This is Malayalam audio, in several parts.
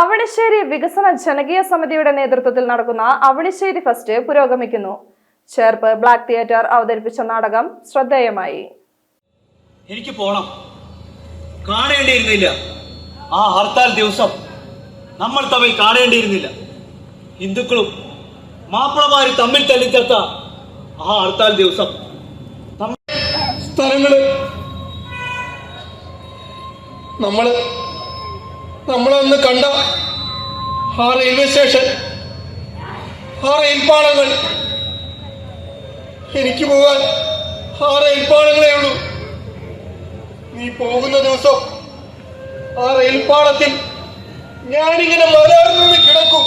അവണിശ്ശേരി വികസന ജനകീയ സമിതിയുടെ നേതൃത്വത്തിൽ നടക്കുന്ന അവണിശ്ശേരി ഫെസ്റ്റ് പുരോഗമിക്കുന്നു. ചേർപ്പ് ബ്ലാക്ക് തിയേറ്റർ അവതരിപ്പിച്ച നാടകം ശ്രദ്ധേയമായി. എനിക്ക് പോണം. കാണേണ്ടിയിരുന്നില്ല. ആ ഹർത്താൽ ദിവസം നമ്മൾ തമ്മിൽ കാണേണ്ടിയിരുന്നില്ല. ഹിന്ദുക്കളും മാപ്പിളമാര് തമ്മിൽ തല്ലിത്തത്ത ആ ഹർത്താൽ ദിവസം. സ്ഥലങ്ങൾ നമ്മൾ നമ്മളന്ന് കണ്ട ആ റെയിൽവേ സ്റ്റേഷൻ ആ റെയിൽപാളങ്ങൾ എനിക്ക് പോകാൻ ആ റെയിൽപാളങ്ങളേ ഉള്ളൂ. നീ പോകുന്ന ദിവസം ആ റെയിൽപാളത്തിൽ ഞാനിങ്ങനെ മലർന്ന് കിടക്കും.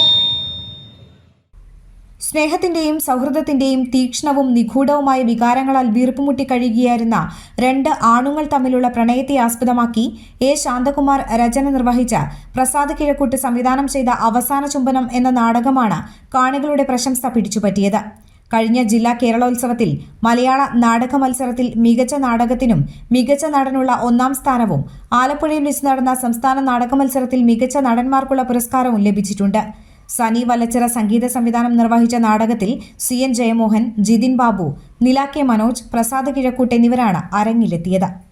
സ്നേഹത്തിന്റെയും സൗഹൃദത്തിന്റെയും തീക്ഷ്ണവും നിഗൂഢവുമായ വികാരങ്ങളാൽ വീർപ്പുമുട്ടി കഴിയുകയായിരുന്ന രണ്ട് ആണുങ്ങൾ തമ്മിലുള്ള പ്രണയത്തെ ആസ്പദമാക്കി എ ശാന്തകുമാർ രചന നിർവഹിച്ച പ്രസാദ് കിഴക്കൂട്ട് സംവിധാനം ചെയ്ത അവസാന ചുംബനം എന്ന നാടകമാണ് കാണികളുടെ പ്രശംസ പിടിച്ചുപറ്റിയത്. കഴിഞ്ഞ ജില്ലാ കേരളോത്സവത്തിൽ മലയാള നാടക മത്സരത്തിൽ മികച്ച നാടകത്തിനും മികച്ച നടനുള്ള ഒന്നാം സ്ഥാനവും ആലപ്പുഴയിൽ വെച്ച് നടന്ന സംസ്ഥാന നാടക മത്സരത്തിൽ മികച്ച നടന്മാർക്കുള്ള പുരസ്കാരവും ലഭിച്ചിട്ടുണ്ട്. സനി വല്ലച്ചിറ സംഗീത സംവിധാനം നിർവഹിച്ച നാടകത്തിൽ C N Jayamohan Jithin Babu Nila K Manoj Prasad Kizhakkoot എന്നിവരാണ് അരങ്ങിലെത്തിയത്.